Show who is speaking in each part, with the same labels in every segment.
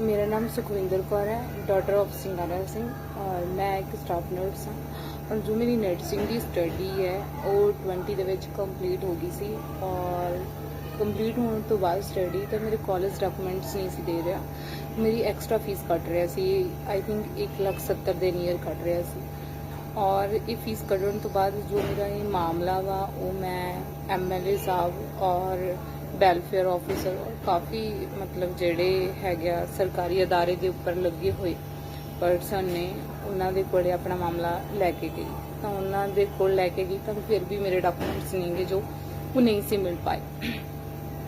Speaker 1: ਮੇਰਾ ਨਾਮ ਸੁਖਵਿੰਦਰ ਕੌਰ ਹੈ ਡਾਟਰ ਆਫ ਸਿੰਗਾਰਾ ਸਿੰਘ ਔਰ ਮੈਂ ਇੱਕ ਸਟਾਫ ਨਰਸ ਹਾਂ। ਔਰ ਜੋ ਮੇਰੀ ਨਰਸਿੰਗ ਦੀ ਸਟੱਡੀ ਹੈ ਉਹ 20 ਦੇ ਵਿੱਚ ਕੰਪਲੀਟ ਹੋ ਗਈ ਸੀ। ਔਰ ਕੰਪਲੀਟ ਹੋਣ ਤੋਂ ਬਾਅਦ ਸਟੱਡੀ ਤਾਂ ਮੇਰੇ ਕਾਲਜ ਡਾਕੂਮੈਂਟਸ ਨਹੀਂ ਸੀ ਦੇ ਰਿਹਾ। ਮੇਰੀ ਐਕਸਟਰਾ ਫੀਸ ਕੱਟ ਰਿਹਾ ਸੀ। ਆਈ ਥਿੰਕ 1,70,000 ਦੇ ਨੀਅਰ ਕੱਟ ਰਿਹਾ ਸੀ। ਔਰ ਇਹ ਫੀਸ ਕੱਢਣ ਤੋਂ ਬਾਅਦ ਜੋ ਮੇਰਾ ਇਹ ਮਾਮਲਾ ਵਾ ਉਹ ਮੈਂ ਐਮਐਲਏ ਸਾਹਿਬ ਔਰ ਵੈਲਫੇਅਰ ਆਫੀਸਰ ਕਾਫੀ ਮਤਲਬ ਜਿਹੜੇ ਹੈਗੇ ਆ ਸਰਕਾਰੀ ਅਦਾਰੇ ਦੇ ਉੱਪਰ ਲੱਗੇ ਹੋਏ। ਪਰਸਨ ਨੇ ਉਹਨਾਂ ਦੇ ਕੋਲੇ ਆਪਣਾ ਮਾਮਲਾ ਲੈ ਕੇ ਗਈ। ਤਾਂ ਉਹਨਾਂ ਦੇ ਕੋਲ ਲੈ ਕੇ ਗਈ ਤਾਂ ਫਿਰ ਵੀ ਮੇਰੇ ਡਾਕੂਮੈਂਟਸ ਨਹੀਂਗੇ ਜੋ ਉਹ ਨਹੀਂ ਸੀ ਮਿਲ ਪਾਏ।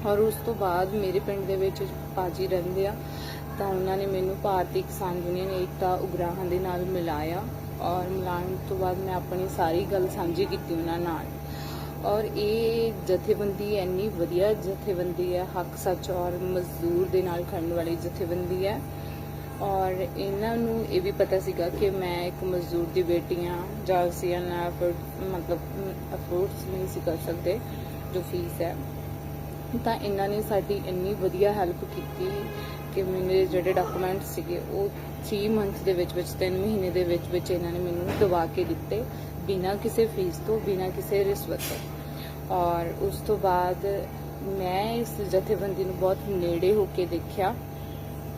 Speaker 1: ਔਰ ਉਸ ਤੋਂ ਬਾਅਦ ਮੇਰੇ ਪਿੰਡ ਦੇ ਵਿੱਚ ਪਾਜੀ ਰਹਿੰਦੇ ਆ। ਤਾਂ ਉਹਨਾਂ ਨੇ ਮੈਨੂੰ ਭਾਰਤੀ ਕਿਸਾਨ ਯੂਨੀਅਨ ਏਕਤਾ ਉਗਰਾਹਾਂ ਦੇ ਨਾਲ ਮਿਲਾਇਆ। ਔਰ ਮਿਲਾਉਣ ਤੋਂ ਬਾਅਦ ਮੈਂ ਆਪਣੀ ਸਾਰੀ ਗੱਲ ਸਾਂਝੀ ਕੀਤੀ ਉਹਨਾਂ ਨਾਲ। ਔਰ ਇਹ ਜਥੇਬੰਦੀ ਇੰਨੀ ਵਧੀਆ ਜਥੇਬੰਦੀ ਹੈ, ਹੱਕ, ਸੱਚ ਔਰ ਮਜ਼ਦੂਰ ਦੇ ਨਾਲ ਖੜਨ ਵਾਲੀ ਜਥੇਬੰਦੀ ਹੈ। ਔਰ ਇਹਨਾਂ ਨੂੰ ਇਹ ਵੀ ਪਤਾ ਸੀਗਾ ਕਿ ਮੈਂ ਇੱਕ ਮਜ਼ਦੂਰ ਦੀ ਬੇਟੀ ਹਾਂ, ਜਾਂ ਅਸੀਂ ਇਹਨਾਂ ਮਤਲਬ ਅਫੋਰਡਸ ਨਹੀਂ ਸੀ ਕਰ ਸਕਦੇ ਜੋ ਫੀਸ ਹੈ। ਤਾਂ ਇਹਨਾਂ ਨੇ ਸਾਡੀ ਇੰਨੀ ਵਧੀਆ ਹੈਲਪ ਕੀਤੀ ਕਿ ਮੈਨੂੰ ਮੇਰੇ ਜਿਹੜੇ ਡਾਕੂਮੈਂਟ ਸੀਗੇ, ਉਹ 3 ਮੰਥ ਦੇ ਵਿੱਚ ਵਿੱਚ 3 ਮਹੀਨੇ ਦੇ ਵਿੱਚ ਵਿੱਚ ਇਹਨਾਂ ਨੇ ਮੈਨੂੰ ਦਵਾ ਕੇ ਦਿੱਤੇ, ਬਿਨਾਂ ਕਿਸੇ ਫੀਸ ਤੋਂ, ਬਿਨਾਂ ਕਿਸੇ ਰਿਸ਼ਵਤ ਤੋਂ। ਔਰ ਉਸ ਤੋਂ ਬਾਅਦ ਮੈਂ ਇਸ ਜਥੇਬੰਦੀ ਨੂੰ ਬਹੁਤ ਨੇੜੇ ਹੋ ਕੇ ਦੇਖਿਆ,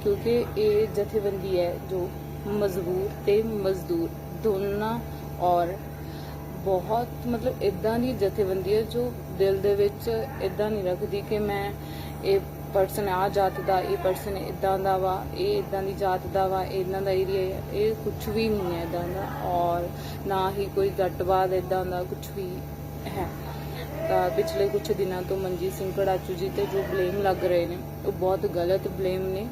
Speaker 1: ਕਿਉਂਕਿ ਇਹ ਜਥੇਬੰਦੀ ਹੈ ਜੋ ਮਜ਼ਬੂਰ ਤੇ ਮਜ਼ਦੂਰ ਦੋਨਾਂ ਔਰ ਬਹੁਤ ਮਤਲਬ ਇਦਾਂ ਦੀ ਜਥੇਬੰਦੀ ਹੈ ਜੋ ਦਿਲ ਦੇ ਵਿੱਚ ਇਦਾਂ ਨਹੀਂ ਰੱਖਦੀ ਕਿ ਮੈਂ ਇਹ ਪਰਸਨ ਆ ਜਾਤ ਦਾ ਇਹ ਪਰਸਨ ਇਦਾਂ ਦਾ ਵਾ, ਇਹ ਇਦਾਂ ਦੀ ਜਾਤ ਦਾ ਵਾ ਇਹਨਾਂ ਦਾ ਏਰੀਆ ਇਹ ਕੁਝ ਵੀ ਨਹੀਂ ਹੈ ਇਦਾਂ ਦਾ। ਔਰ ਨਾ ਹੀ ਕੋਈ ਜੱਟਵਾਦ ਇਦਾਂ ਦਾ ਕੁਝ ਵੀ ਹੈ। ਤਾਂ ਪਿਛਲੇ ਕੁਝ ਦਿਨਾਂ ਤੋਂ ਮਨਜੀਤ ਸਿੰਘ ਕੜਾਚੂ ਜੀ ਤੇ ਜੋ ਬਲੇਮ ਲੱਗ ਰਹੇ ਨੇ, ਉਹ ਬਹੁਤ ਗਲਤ ਬਲੇਮ ਨੇ।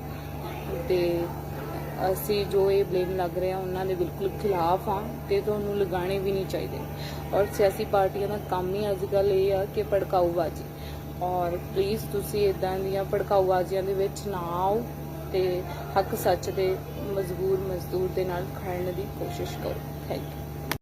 Speaker 1: ਤੇ ਅਸੀਂ ਜੋ ਇਹ ਬਲੇਮ ਲੱਗ ਰਿਹਾ ਉਹਨਾਂ ਦੇ ਬਿਲਕੁਲ ਖਿਲਾਫ ਆ ਤੇ ਤੁਹਾਨੂੰ ਲਗਾਉਣੇ ਵੀ ਨਹੀਂ ਚਾਹੀਦੇ। ਔਰ ਸਿਆਸੀ ਪਾਰਟੀਆਂ ਦਾ ਕੰਮ ਹੀ ਅੱਜ ਕੱਲ੍ਹ ਇਹ ਆ ਕਿ ਭੜਕਾਊਬਾਜ਼ੀ। ਔਰ ਪਲੀਜ਼ ਤੁਸੀਂ ਇਦਾਂ ਦੀਆਂ ਭੜਕਾਊਬਾਜ਼ੀਆਂ ਦੇ ਵਿੱਚ ਨਾ ਆਓ ਤੇ ਹੱਕ ਸੱਚ ਦੇ ਮਜ਼ਬੂਰ ਮਜ਼ਦੂਰ ਦੇ ਨਾਲ ਖੜਨ ਦੀ ਕੋਸ਼ਿਸ਼ ਕਰੋ। Thank you